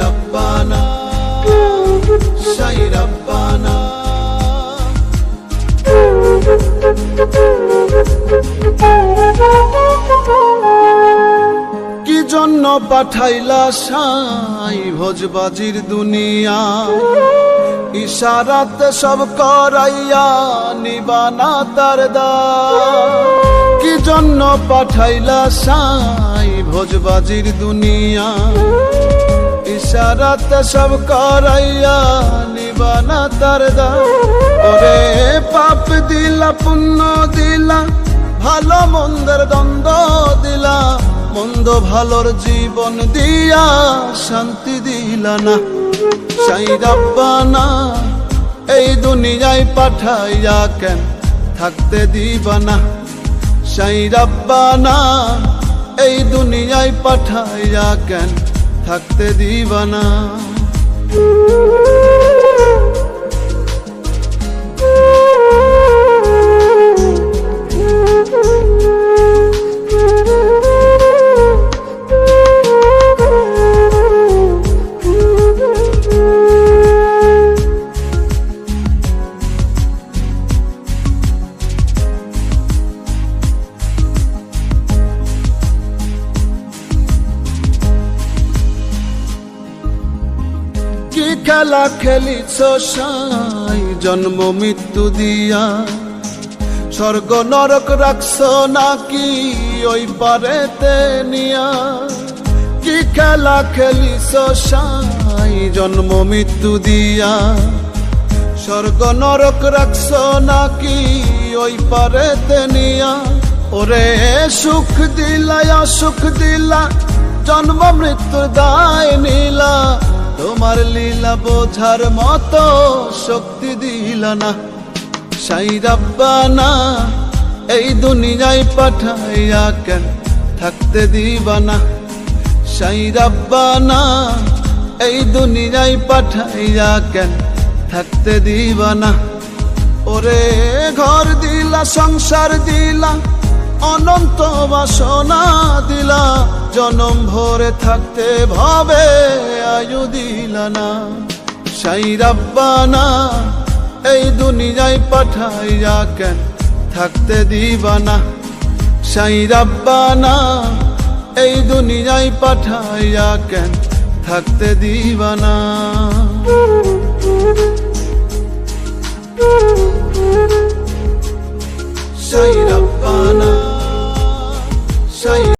রাব্বানা সাই রাব্বানা কি জন্য পাঠাইলা সাই ভোজবাজির দুনিয়া? ইশারাতে সব করাইয়া নিবানা তার দা। কি জন্য পাঠাইলা সাই ভোজবাজির দুনিয়া? ইশারাতে সব করাইয়া নিবানা তার দা ওরে পাপ দিলা, পুণ্য দিলা, ভালো মন্দের দ্বন্দ্ব দিলা। মন্দ ভালোর জীবন দিয়া শান্তি দিলা না। সাই রাব্বানা এই দুনিয়ায় পাঠাইয়া কেন থাকতে দিবানা সাই রাব্বানা এই দুনিয়ায় পাঠাইয়া কেন থাকতে দিবানা কি খেলা খেলিছ সাই, জন্ম মৃত্যু দিয়া। স্বর্গ নরক রাখছ নাকি ওই পারেতে নিয়া। কি খেলা খেলিছ সাই, জন্ম মৃত্যু দিয়া। স্বর্গ নরক রাখছ নাকি ওই পারেতে নিয়া। ওরে সুখ দিলা সুখ দিলা, জন্ম মৃত্যু দায় নিলা। তোমার লীলা বোঝার মতো শক্তি দিল না। সাই রাব্বানা, এই দুনিয়ায় পাঠাইয়া কেন থাকতে দিবানা? সাই রাব্বানা, এই দুনিয়ায় পাঠাইয়া কেন থাকতে দিবানা? ওরে ঘর দিলা, সংসার দিলা, অনন্ত বাসনা দিলা। জনম ভরে থাকতে ভাবে, আয়ু দিলা না। সাই রাব্বানা এই দুনিয়ায় পাঠাইয়া কেন থাকতে দিবানা সাই রাব্বানা এই দুনিয়ায় পাঠাইয়া কেন থাকতে দিবানা সাই রাব্বানা